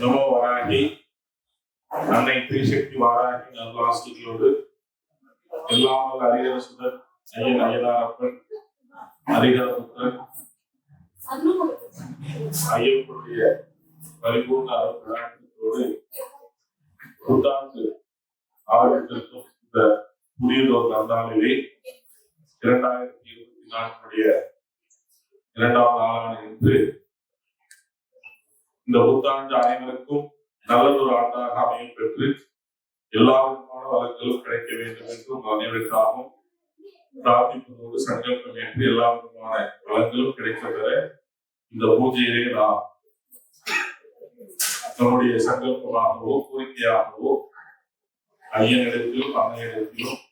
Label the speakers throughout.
Speaker 1: நமோ வராகி அன்னை திரிசக்தி வாராகி நல்லாஸ்திகளோடு எல்லாம் வல்ல அரிகர சுதன் ஐயன் அயலாரப்பன் அரிகர புத்தன் ஐயப்பனுடைய பரிபூர்ண அருளாட்டத்தோடு புத்தாண்டு ஆரம்பித்திருக்கும் இந்த புதியதோர் நந்தாளிலே இரண்டாயிரத்தி இருபத்தி நான்குடைய இரண்டாம் நாளான இன்று இந்த புத்தாண்டு அனைவருக்கும் நல்லதொரு ஆண்டாக அமையும் பெற்று எல்லா விதமான வளங்களும் கிடைக்க வேண்டும் என்றும் அனைவருக்காகவும் பிரார்த்திப்பதோடு சங்கல்பம் என்று எல்லா விதமான வளங்களும் கிடைக்க பெற இந்த பூஜையிலே நாம் நம்முடைய சங்கல்பமாகவோ கோரிக்கையாகவோ ஐயனிடத்திலும் அன்னையிடத்திலும்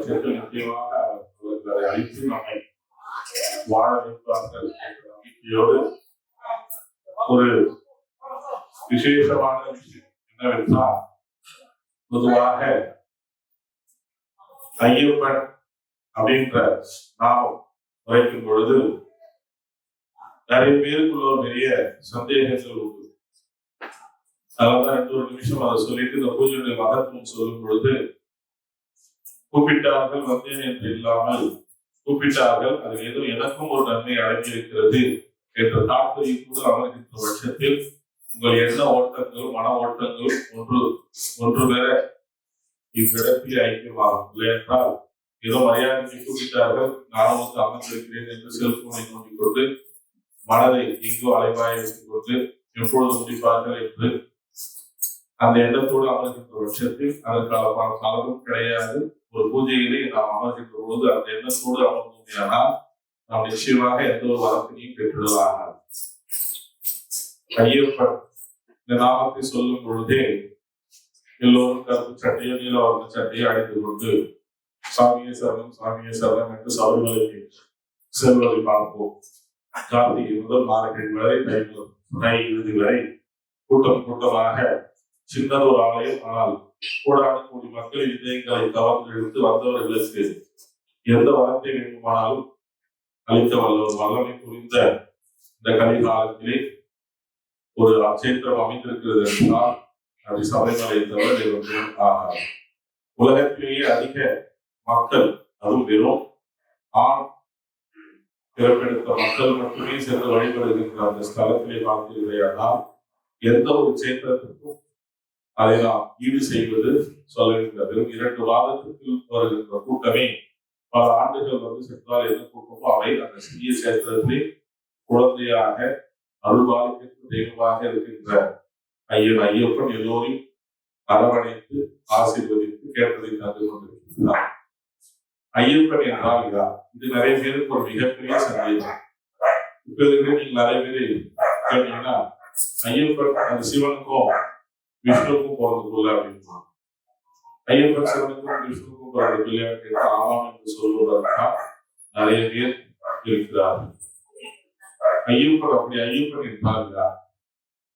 Speaker 1: கேட்கும் நிச்சயமாக அவர்கள் அதை அழித்து நம்மை வாழ வைப்பார்கள் என்ற நம்பிக்கையோடு ஒரு விசேஷமான விஷயம் என்னவென்றால் பொதுவாக ஐயப்பன் அப்படின்ற நாமம் உரைக்கும் பொழுது நிறைய பேருக்குள்ள ஒரு பெரிய சந்தேகங்கள் உண்டு அதான் ரெண்டு ஒரு நிமிஷம் அதை சொல்லிட்டு இந்த பூஜையுடைய மகத்துவம் சொல்லும் பொழுது கூப்பிட்டார்கள் வந்தேன் என்று இல்லாமல் கூப்பிட்டார்கள் அது ஏதோ எனக்கும் ஒரு நன்மை அடங்கியிருக்கிறது என்ற தாக்கத்தை கூட அமர்கின்ற பட்சத்தில் உங்கள் எண்ண ஓட்டங்களும் மன ஓட்டங்களும் ஒன்று ஒன்று பெற இவ்விடத்தில் ஐக்கியமாகும். இல்லையென்றால் ஏதோ மரியாதைக்கு கூப்பிட்டார்கள் நானும் வந்து அமர்ந்திருக்கிறேன் என்று செல்போனை நோண்டிக்கொண்டு மனதை எங்கோ அலைவாய வைத்துக் கொண்டு எப்பொழுது முடிப்பார்கள் என்று அந்த எண்ணத்தோடு அமர்கின்ற பட்சத்தில் அதற்கான பல பலனும் கிடையாது. ஒரு பூஜையிலே நாம் அமர்கின்ற பொழுது அந்த எண்ணத்தோடு அமர்ந்தோமையானால் நாம் நிச்சயமாக எந்த ஒரு வரத்தினையும் பெற்றுடலாக ஐயப்பன் இந்த நாமத்தை சொல்லும் பொழுதே எல்லோரும் கருப்பு சட்டையோ நீல வர்ண சட்டையோ அணிந்து கொண்டு சாமியே சரணம் சாமியே சரணம் என்று சபரிமலைக்கு செல்வதை பார்ப்போம். கார்த்திகை முதல் மார்கழி வரை தை தை இறுதி வரை கூட்டம் கூட்டமாக சின்ன ஒரு ஆலயம். ஆனால் கோடான கோடி மக்கள் இதயங்களை கவர்ந்து எடுத்து வந்தவர்களுக்கு எந்த வரத்தை வேண்டுமானாலும் அளித்த வல்லவர் வல்லமை புரிந்த இந்த கலிகாலத்திலே ஒரு அச்சேற்றம் அமைந்திருக்கிறது என்றால் அது சபரிமலை தவிர ஆகாது. உலகத்திலேயே அதிக மக்கள் அதுவும் வெறும் ஆண் பிறப்பெடுத்த மக்கள் மட்டுமே சென்று வழிபடுகின்ற அந்த ஸ்தலத்திலே பார்த்தீர்களேயானால் எந்த ஒரு சேத்திரத்துக்கும் அதை நாம் ஈடு செய்வது சொல்லுகின்றது இரண்டு வாதத்துக்கு வருகின்ற கூட்டமே பல ஆண்டுகள் வந்து சென்றால் என்ன கூட்டமோ அவை அந்த சிறிய சேத்திரத்திலே குழந்தையாக அருள்பாலிக்கின்ற தெய்வமாக இருக்கின்ற ஐயன் ஐயப்பன் எல்லோரையும் அரவணைத்து ஆசீர்வதித்து கேட்டதை தந்து கொண்டிருக்கின்றார். ஐயப்பன் என்றால் இதா இது நிறைய பேருக்கு ஒரு மிகப்பெரிய சந்தேகம். இப்ப இருக்கிற நீங்க நிறைய பேர் கேட்டீங்கன்னா ஐயப்பன் அந்த சிவனுக்கும் விஷ்ணுவுக்கும் பிறந்த போல அப்படின்னா ஐயப்பன் சிவனுக்கும் விஷ்ணு பிறந்த பிள்ளையான்னு ஆமாம் என்று சொல்வதற்காக நிறைய பேர் இருக்கிறார்கள். ஐயப்பன் அப்படி ஐயப்பன் என்றால்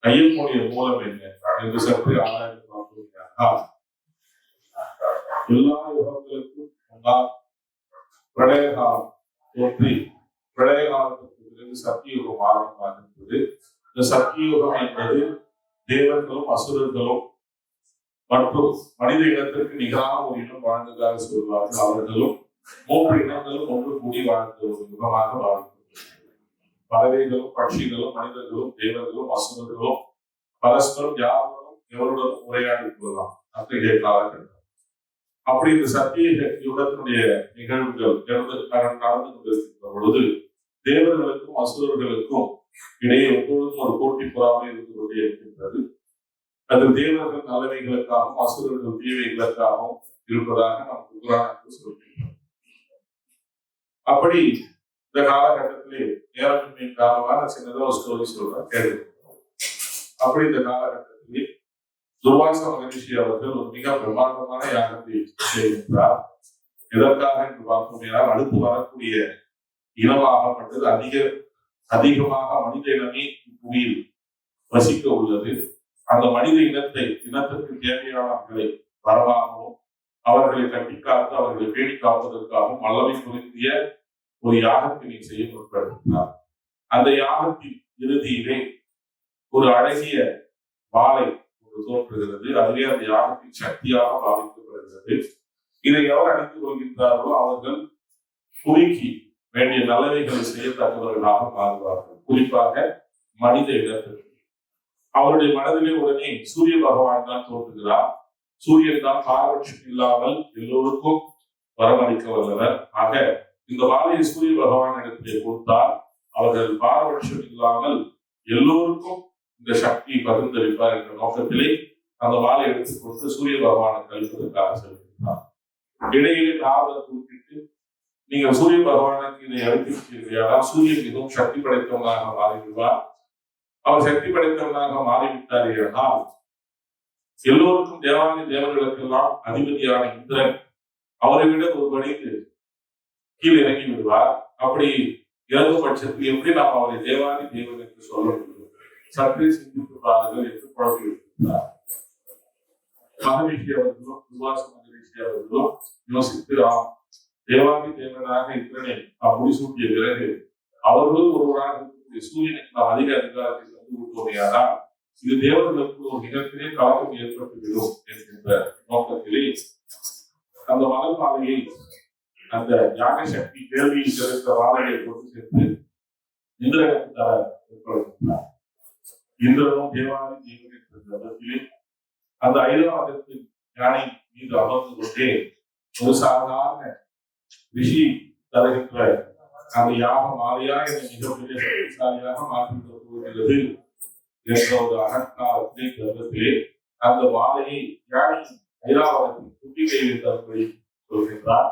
Speaker 1: ஐயப்பனுடைய மூலம் என்ன என்று சற்று ஆராய்ந்து பார்க்கிறோம் எல்லா யுகங்களுக்கும் முன்னால் பிரளய காலம் தோன்றி பிரளய காலத்துக்கு பிறகு சத்தியுகம் ஆரம்பமாகின்றது. இந்த சத்தியுகம் என்பது தேவர்களும் அசுரர்களும் மற்றும் மனித இனத்திற்கு நிகரான ஒரு இனம் வாழ்ந்ததாக சொல்வார்கள். அவர்களும் மூன்று இனங்களும் ஒன்று கூடி வாழ்ந்த ஒரு யுகமாக வாழ்ந்தது பறவைகளும் பட்சிகளும் மனிதர்களும் தேவர்களும் அசுரர்களும் பரஸ்பரம் யாருடனும் எவருடனும் உரையாடி கொள்ளலாம். அத்தகைய காலகட்டம். அப்படி இந்த சத்திய யுகத்தினுடைய நிகழ்வுகள் நடந்து நடந்து கொண்டிருக்கின்ற பொழுது தேவர்களுக்கும் அசுரர்களுக்கும் இடையே எப்பொழுதும் ஒரு போட்டி பொறாமை இருந்து கொண்டே இருக்கின்றது. அது தேவர்கள் நல்லவைகளுக்காகவும் அசுரர்கள் தீவைகளுக்காகவும் இருப்பதாக நாம் புராணத்தில் சொல்கின்றோம் அப்படி இந்த காலகட்டத்திலே நேரமின்மை காரணமாக சின்னதாக ஒரு ஸ்டோரி சொல்றேன் கேட்டு அப்படி இந்த காலகட்டத்திலே துர்வாச மகரிஷி அவர்கள் ஒரு மிக பிரமாண்டமான யாகத்தை செய்கின்றார் எதற்காக என்று பார்த்தோம் அடுத்து வரக்கூடிய இனமாகப்பட்டது அதிக அதிகமாக மனித இனமே புவியில் வசிக்க உள்ளது. அந்த மனித இனத்தை இனத்திற்கு தேவையானவர்களை வரவாகவும் அவர்களை கட்டி காத்து அவர்களை பேடி காப்பதற்காகவும் வல்லமை பொருந்திய ஒரு யாகத்தினை செய்ய முற்படுத்தினார் அந்த யாகத்தின் இறுதியிலே ஒரு அழகிய வாளை ஒரு தோன்றுகிறது. அதுவே அந்த யாகத்தின் சக்தியாக பாவிக்கப்படுகிறது. இதை எவர் அணிந்து கொள்கின்றார்களோ அவர்கள் குறுக்கி வேண்டிய நல்லவைகளை செய்யத்தக்கவர்களாக மாறுவார்கள். குறிப்பாக மனித இடத்திற்கு அவருடைய மனதிலே உடனே சூரிய பகவான் தான் தோன்றுகிறார். சூரியன் தான் பாரபட்சம் இல்லாமல் எல்லோருக்கும் வரமளிக்க வல்லவர். ஆக இந்த வாழையை சூரிய பகவான் இடத்திலே கொடுத்தால் அவர்கள் பாரபட்சம் இல்லாமல் எல்லோருக்கும் இந்த சக்தியை பகிர்ந்தளிப்பார் என்ற நோக்கத்திலே அந்த வாழை எடுத்து கொடுத்து சூரிய பகவானுக்கு அளிப்பதற்காக செல்கின்றார். இடையிலே நாரதர் குறிப்பிட்டு நீங்கள் சூரிய பகவானுக்கு இதை அளித்திருக்கிறீர்களால் சூரியன் மிகவும் சக்தி படைத்தவனாக மாறிவிடுவார். அவர் சக்தி படைத்தவனாக மாறிவிட்டார் என்றால் எல்லோருக்கும் தேவாதி தேவர்களுக்கெல்லாம் அதிபதியான இந்திரன் அவரை விட ஒரு பணிக்கு கீழ் இறங்கி விடுவார். அப்படி இறங்கும் பட்சத்தில் எப்படி நாம் அவரை தேவாதி தேவன் என்று சொல்ல முடியும்? சற்றே சிந்தித்து பாருங்கள் என்று குழப்பி விட்டிருந்தார் மகரிஷி அவர்களும் துர்வாச மகரிஷி அவர்களும் யோசித்து ஆம் தேவாதி தேவனாக இந்திரனை நாம் முடிசூட்டிய பிறகு அவர்களும் ஒருவராக இருக்கக்கூடிய சூரியனுக்கு நாம் அதிக அதிகாரத்தை தந்து இது தேவர்களுக்கு ஒரு மிகப்பெரிய கலக்கம் ஏற்பட்டுவிடும் என்கின்ற நோக்கத்திலே அந்த மலர் மாலையை அந்த யாக சக்தி கேள்வியில் சிறந்த வாழையை கொண்டு சென்று இந்திரனுக்கு தர ஏற்படுத்தினார். இந்திரனும் தேவாதி தேவன் என்ற இடத்திலே அந்த ஐராவதத்தின் யானை மீது அமர்ந்து கொண்டே ஒரு சாதாரண ரிஷி தருகின்ற அந்த யாக மாலையா என்னை மிகப்பெரிய சக்திசாலியாக மாற்றிவிட கூறுகிறது என்ற ஒரு அகங்காரத்திலே கருத்திலே அந்த மாலையை யானை ஐராவதத்தின் குட்டிகையில் தரும்படி சொல்கின்றார்.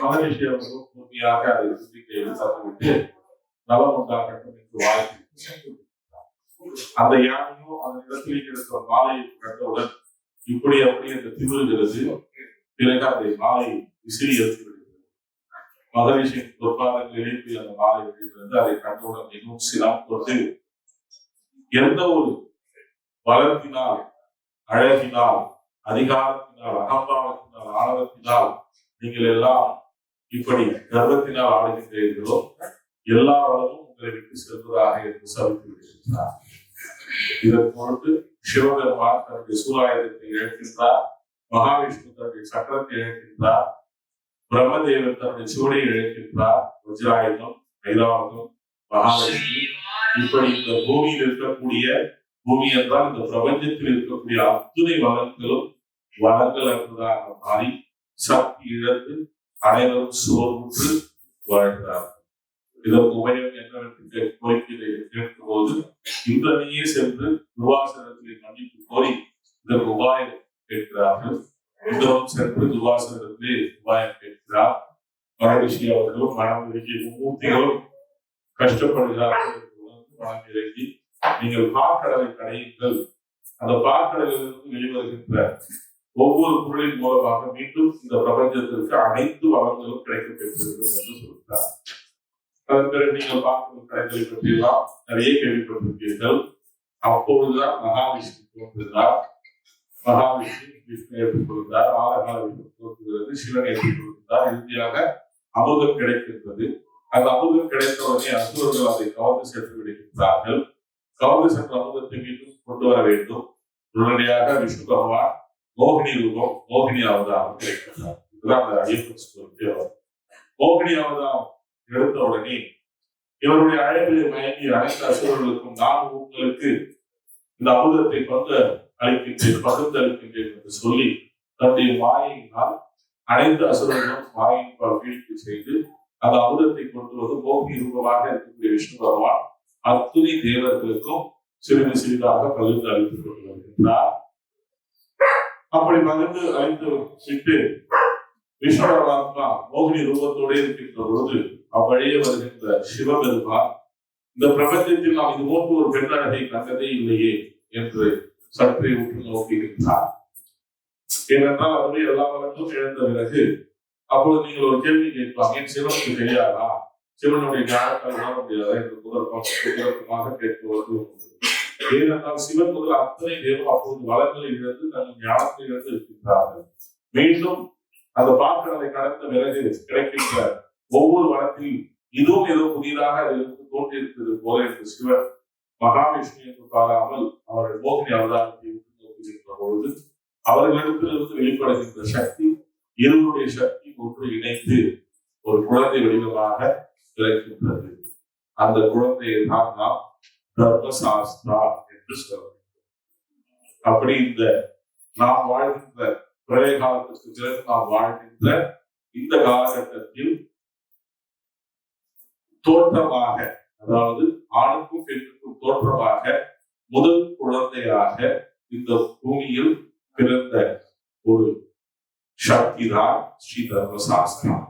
Speaker 1: மகரிஷி அவர்களும் பூர்த்தியாக அதை குட்டிகை தந்துவிட்டு நலம் உண்டாகட்டும் என்று வாழ்த்து அந்த யானையோ அந்த இடத்திலே கிடைத்த மாலையை கண்டவுடன் இப்படி அப்படி என்று திமிருகிறது. பிறகு அந்த மாலை விசிறி எடுத்து மகரிஷியின் பொற்பாதங்கள் எழுப்பி அந்த மாலை விடுகிறது அதை கண்டவுடன் மிகவும் சிலம் கொண்டு எந்த ஒரு பலத்தினால் அழகினால் அதிகாரத்தினால் அகம்பாவத்தினால் ஆணவத்தினால் நீங்கள் எல்லாம் இப்படி கர்வத்தினால் ஆளுகின்றீர்களோ எல்லா வளமும் உங்களை விட்டு செல்வதாக என்று சவித்து விடுகின்றார். இதன் பொருட்டு சிவபெருமான் தன்னுடைய சூலாயுதத்தை இழக்கின்றார் மகாவிஷ்ணு தன்னுடைய சக்கரத்தை இழக்கின்றார் பிரம்மதேவன் தன்னுடைய சூடை இழக்கின்றார் வஜ்ராயுதம் ஐராவதம் மகாவிஷ்ணு இப்படி இந்த பூமியில் இருக்கக்கூடிய பூமி என்றால் இந்த பிரபஞ்சத்தில் இருக்கக்கூடிய அத்துணை வளங்களும் வளங்கள் என்பதாக மாறி சக்தி இழந்து அனைவரும் சோர்வுற்று வாழ்ந்தார்கள் இதற்கு உபயம் என்னவென்று கோரிக்கையை கேட்கும் போது இந்திரனையே சென்று துவாசனத்திலே மன்னிப்பு கோரி இதற்கு உபாயம் கேட்கிறார்கள். இந்திரனும் சென்று துர்வாசனத்திலே உபாயம் கேட்கிறார். மகரிஷி அவர்களும் மனம் மும்மூர்த்திகளும் கஷ்டப்படுகிறார்கள். என்று இறங்கி நீங்கள் பாக்கடலை கடையுங்கள். அந்த பாக்கடலிலிருந்து வெளிவருகின்ற ஒவ்வொரு பொருளின் மூலமாக மீண்டும் இந்த பிரபஞ்சத்திற்கு அனைத்து வளங்களும் கிடைக்கப் பெற்றிருக்கும் என்று சொல்கிறார். அதன் பிறகு நீங்கள் பார்க்கும் கடைகளை பற்றியெல்லாம் நிறைய கேள்விப்பட்டிருப்பீர்கள். அப்பொழுதுதான் மகாவிஷ்ணு தோன்றுகிறார் மகாவிஷ்ணு விஷ்ணு ஏற்றுக்கொள்கிறார் ஆலகால விஷ்ணு தோன்றுகிறது சிவன் ஏற்றுக்கொள்கிறார் இறுதியாக அமுதம் கிடைக்கின்றது. அந்த அமுதம் கிடைத்த உடனே அசுரர்கள் அதை கவர்ந்து சென்று விடுகின்றார்கள் கவர்ந்து சென்ற அமுதத்தை மீண்டும் கொண்டு வர வேண்டும். உடனடியாக விஷ்ணு பகவான் மோகினி ரூபம் மோகினி அவதாரம் கிடைக்கிறார் இதுதான் அந்த ஐயப்பன் மோகினி அவதாரம் எடுத்த உடனே இவருடைய அழகிலே மயங்கி அனைத்து அசுரர்களுக்கும் நான் உங்களுக்கு இந்த அமுதத்தை பங்கு அளிக்கின்றேன் பகிர்ந்து அளிக்கின்றேன் என்று சொல்லி தன்னுடைய வாயினால் அனைத்து அசுரர்களும் வாயின் வீழ்ச்சி செய்து அந்த அமுதத்தை கொண்டு வந்து மோகினி ரூபமாக இருக்கக்கூடிய விஷ்ணு பகவான் அத்துணை தேவர்களுக்கும் சிறிது சிறிதாக பகிர்ந்து அளித்துக் கொண்டு வருகின்றார் அப்படி பகிர்ந்து அழித்து விட்டு விஷ்ணு பகவான் மோகினி ரூபத்தோடு இருக்கின்ற பொழுது அவ்வழியே வருகின்ற சிவபெருமான் இந்த பிரபஞ்சத்தில் நாம் இது போன்ற ஒரு பெண்ணழகை கண்டதே இல்லையே என்று சற்றே உற்று நோக்குகின்றார். ஏனென்றால் அதுவே எல்லா வளங்களும் இழந்த பிறகு அப்பொழுது நீங்கள் ஒரு கேள்வி கேட்கலாம். ஏன் சிவனுக்கு தெரியாதா? சிவனுடைய ஞானத்தால் உணர முடியாதா? என்று குதர்க்கம் குதர்க்கமாக கேட்பவர்கள் உண்டு. ஏனென்றால் சிவன் முதல் அத்தனை தேவம் அப்பொழுது வளங்களில் இழந்து தங்கள் ஞானத்தை இழந்து இருக்கின்றார்கள் மீண்டும் அந்த பாக்கடலை கடந்த பிறகு கிடைக்கின்ற ஒவ்வொரு வளத்தில் இதுவும் ஏதோ புதிதாக இருந்து தோன்றியிருக்கிறது போல என்று சிவன் மகாவிஷ்ணு என்று பாராமல் அவர்கள் மோகினி அவதாரத்தை உற்று நோக்குகின்ற பொழுது அவர்களிடத்திலிருந்து வெளிப்படுகின்ற சக்தி இருவருடைய சக்தி ஒன்று இணைந்து ஒரு குழந்தை வடிவமாக பிறக்கின்றது. அந்த குழந்தையை தான் நாம் தர்மசாஸ்திரா என்று சொல்கிறோம் அப்படி இந்த நாம் வாழ்கின்ற பிரளய காலத்திற்கு பிறகு நாம் வாழ்கின்ற இந்த காலகட்டத்தில் தோற்றமாக அதாவது ஆணுக்கும் பெண்ணுக்கும் தோற்றமாக முதல் குழந்தையாக இந்த பூமியில் பிறந்த ஒரு சக்தி தான் ஸ்ரீ தர்மசாஸ்திரம்